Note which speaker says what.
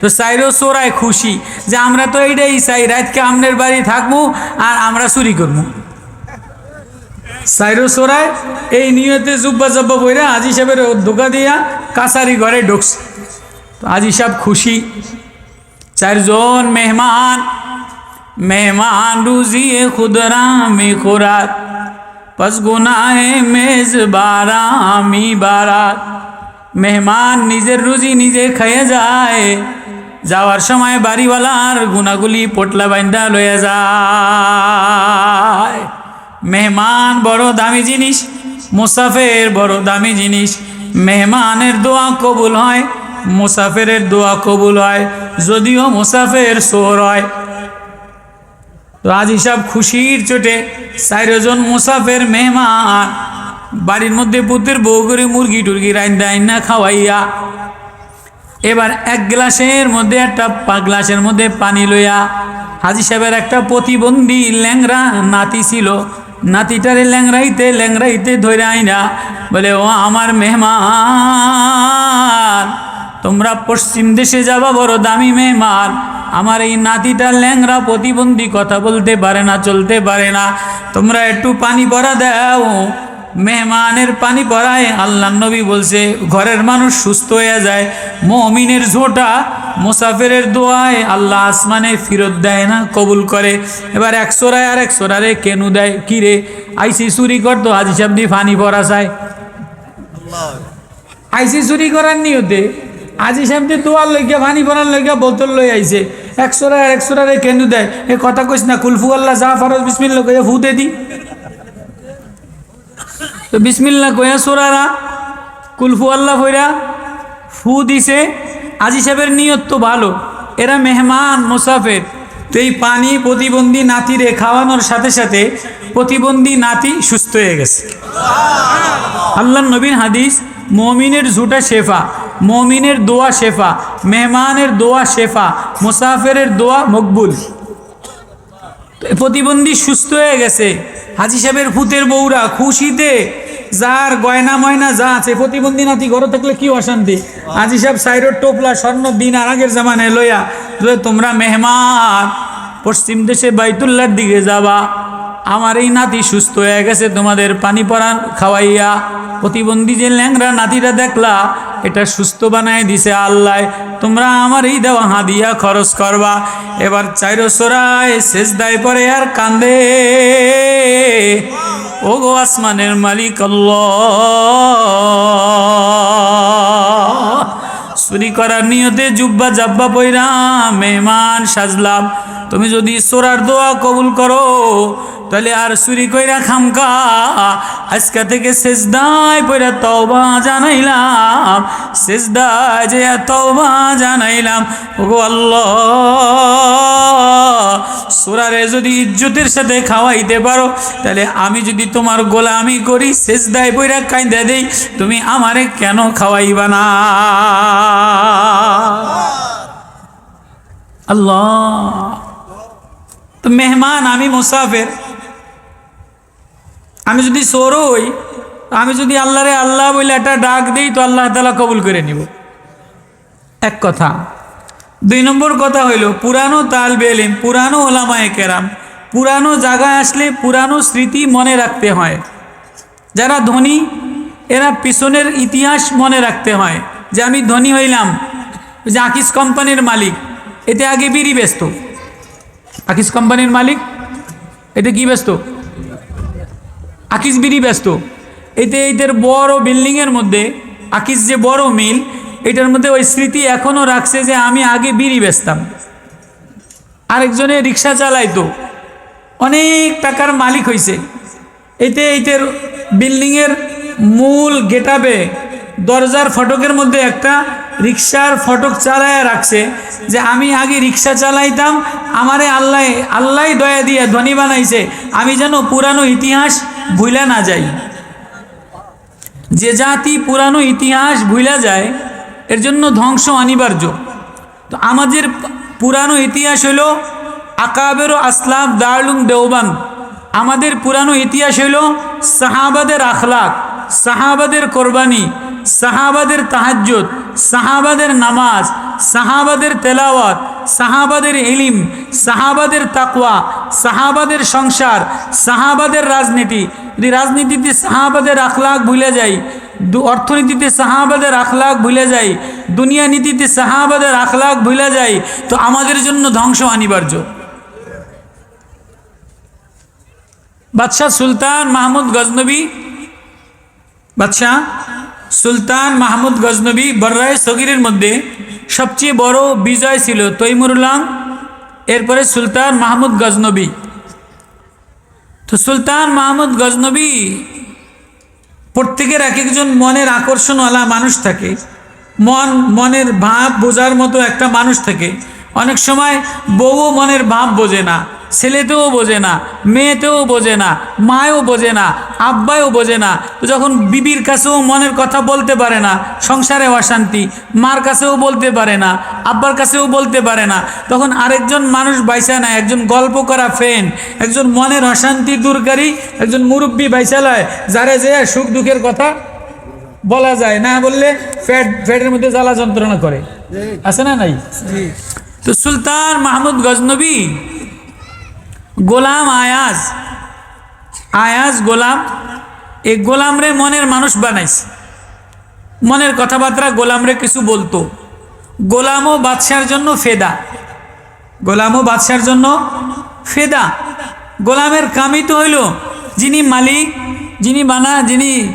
Speaker 1: তো সাইরো চোরায় খুশি যে আমরা তো এইটাই চাই, রাতকে আমনের বাড়ি থাকব আর আমরা চুরি করব। সাইরো চোরায় এই নিয়তে জুব্বা জব্বা বইরা আজি সাহেবের ধোকা দিয়া কাছারি ঘরে ঢুকছে। তো আজি সাহেব খুশি, চারজন মেহমান মেহমান রুজিয়ে খুদরা মে খোরাক পস গুনাহে মেজ বারা আমি বারাত। মেহমান নিজের রুজি নিজে খেয়ে যায় যাওয়ার সময় বাড়িওয়ালার গুনাগুলি পোটলা বাইন্দা লয়ে যায়। মেহমান বড় দামি জিনিস, মুসাফের বড় দামি জিনিস। মেহমানের দোয়া কবুল হয়, মুসাফেরের দোয়া কবুল হয়, যদিও মুসাফের সোর হয়। তো আজ হিসাব খুশির চোটে চারজন মুসাফের মেহমান বাড়ির মধ্যে পুতের বউ করে মুরগি টুরগি রাইন দেয় না খাওয়াইয়া এবার এক গ্লাসের মধ্যে, একটা গ্লাসের মধ্যে পানি লইয়া হাজি সাহেবের একটা প্রতিবন্ধী ল্যাংরা নাতি ছিল। নাতিটারে ল্যাংরাইতে ল্যাংরাইতে ধরে আইনা বলে, ও আমার মেহমান, তোমরা পশ্চিম দেশে যাবা, বড় দামি মেহমান। আমার এই নাতিটা ল্যাংরা প্রতিবন্ধী, কথা বলতে পারে না, চলতে পারে না। তোমরা একটু পানি পরা দাও মেহমানের পানি পরায় আল্লাহ নবী বলছে, ঘরের মানুষ সুস্থ হয়ে যায়, মমিনের ঝোঁটা মুসাফিরের দোয়ায় আল্লাহ আসমানে ফিরত দেয় না, কবুল করে। এবার এক সোরায় আর এক সোরারে কেনু দেয়? কিরে আইসি চুরি করতো হাজি সাহেব ফানি পরা চায় আইসি চুরি করার নিয়তে আজি সামনে দোয়ার লইগা, পানি পরার লইগা বোতল লই আইছে। একশোরা আর একশোরারে কেন দেয়? এ কথা কইস না, কুলফু আল্লাহ যা ফরজ বিসমিল্লা কইয়া ফু দে দি। তো বিসমিল্লা কইয়া সোরারা কুলফু আল্লাহ কইরা ফু দিছে। আজি সাহেবের নিয়ত তো ভালো, এরা মেহমান, মুসাফের। তো এই পানি প্রতিবন্ধী নাতিরে খাওয়ানোর সাথে সাথে প্রতিবন্ধী নাতি সুস্থ হয়ে গেছে। আল্লাহ নবীন হাদিস, মমিনের ঝুটা শেফা, মমিনের দোয়া শেফা, মেহমানের দোয়া শেফা, মুসাফেরের দোয়া মকবুল। প্রতিবন্ধী সুস্থ হয়ে গেছে। হাজি সাহেবের ফুতের বউরা খুশিতে, যার গয়না ময়না যা আছে, প্রতিবন্ধী নাতি ঘরে থাকলে কি অশান্তি? হাজি সাহেব সাইরোর টোপলা স্বর্ণ দিন আর আগের জামানায় লইয়া তোমরা মেহমান, পশ্চিম দেশে বাইতুল্লার দিকে যাবা। আমার এই নাতি সুস্থ হয়ে গেছে, তোমাদের পানি পরান খাওয়াইয়া। প্রতিবন্ধী যে ল্যাংরা নাতিটা দেখলা, এটা সুস্থ বানায় দিছে আল্লাহ। তোমরা আমার এই দেওয়া হাদিয়া খরচ করবা। এবার চাইরো সরায় শেষ দায় পরে আর কান্দে। ও গো আসমানের মালিক চুরি করার নিয়তে জুব্বা জাব্বা পইরা মেহমান সাজলাম। তুমি যদি সোরার দোয়া কবুল করো তাহলে আর চুরি কইরা খামকা। আজকা থেকে শেষদায় পইরা তওবা জানাইলাম। শেষদায় যে তওবা জানাইলাম। ওগো আল্লাহ, সুরারে যদি ইজ্জতের সাথে খাওয়াইতে পারো, তাহলে আমি যদি তোমার গোলামি করি শেষদায় পইরা কাইন্দা দেই, তুমি আমারে কেন খাওয়াইবা না? আল্লাহ, তো মেহমান, আমি মুসাফের। আমি যদি সোর হই, আমি যদি আল্লাহরে আল্লাহ বলে একটা ডাক দিই, তো আল্লাহ তালা কবুল করে নিব। এক কথা। দুই নম্বর কথা হইল, পুরানো তাল বেলিম পুরানো ওলামায়ে কেরাম, পুরানো জায়গায় আসলে পুরানো স্মৃতি মনে রাখতে হয়। যারা ধনী, এরা পিছনের ইতিহাস মনে রাখতে হয়। যে আমি ধনী হইলাম, যে আকিস কোম্পানির মালিক, এতে আগে বিড়ি ব্যস্ত আকিস কোম্পানির মালিক, এতে কি ব্যস্ত আকিস বিড়ি ব্যস্ত। এতে এইদের বড় বিল্ডিংয়ের মধ্যে, আকিস যে বড় মিল, এটার মধ্যে ওই স্মৃতি এখনও রাখছে যে আমি আগে বিড়ি বেচতাম। আরেকজনে রিক্সা চালাইতো। অনেক টাকার মালিক হয়েছে এতে এইটার বিল্ডিংয়ের মূল গেটাবে দরজার ফটকের মধ্যে একটা রিক্সার ফটক চালায় রাখছে যে আমি আগে রিক্সা চালাইতাম, আমারে আল্লাহ আল্লাহ দয়া দিয়ে ধনী বানাইছে। আমি যেন পুরানো ইতিহাস ভুলে না যাই। যে জাতি পুরানো ইতিহাস ভুলা যায়, এর জন্য ধ্বংস অনিবার্য। তো আমাদের পুরানো ইতিহাস হলো আকাবের আসলাম দারুং দেওবান। আমাদের পুরানো ইতিহাস হলো সাহাবাদের আখলাক, সাহাবাদের কোরবানি। সাহাবাদের তাহাজ্জুদ, সাহাবাদের নামাজ, সাহাবাদের তেলাওয়াত, সাহাবাদের ইলিম, সাহাবাদের তাকওয়া, সাহাবাদের সংসার, সাহাবাদের রাজনীতি। যদি রাজনীতিতে সাহাবাদের আখলাক ভুলে যাই অর্থনীতিতে সাহাবাদের আখলাক ভুলে যাই, দুনিয়া নীতিতে সাহাবাদের আখলাক ভুলে যাই, তো আমাদের জন্য ধ্বংস অনিবার্য। বাদশাহ সুলতান মাহমুদ গজনবী, বাদশাহ সুলতান মাহমুদ গজনবী বর্রায় সগিরের মধ্যে সবচেয়ে বড় বিজয় ছিল তৈমুরুল্লাহ এরপরে সুলতান মাহমুদ গজনবী। তো সুলতান মাহমুদ গজনবী প্রত্যেকের এক একজন মনের আকর্ষণওয়ালা মানুষ থাকে। মন, মনের ভাব বোঝার মতো একটা মানুষ থাকে। অনেক সময় বউও মনের ভাব বোঝে না। ছেলেতেও বোঝে না মেয়েতেও বোঝে না মায়ও বোঝে না আব্বাও বোঝে না। যখন বিবির কাছেও মনের কথা বলতে পারে না সংসারে অশান্তি মার কাছেও বলতে পারে না আব্বার কাছেও বলতে পারে না তখন আরেকজন মানুষ বাইসা না একজন গল্প করা ফ্রেন্ড একজন মনের অশান্তি দূরকারী একজন মুরব্বী বাইসালয় যারে যে সুখ দুঃখের কথা বলা যায়। না বললে ফ্যাট ফ্যাটের মধ্যে জ্বালা যন্ত্রণা করে। আছে না নাই? তো সুলতান মাহমুদ গজনবী গোলাম আয়াজ। আয়াজ গোলাম। এই গোলামরে মনের মানুষ বানাইছে। মনের কথাবার্তা গোলামরে কিছু বলতো। গোলামও বাদশার জন্য ফেদা। গোলামও বাদশার জন্য ফেদা। গোলামের কামই তো হইল যিনি মালিক, যিনি বানা, যিনি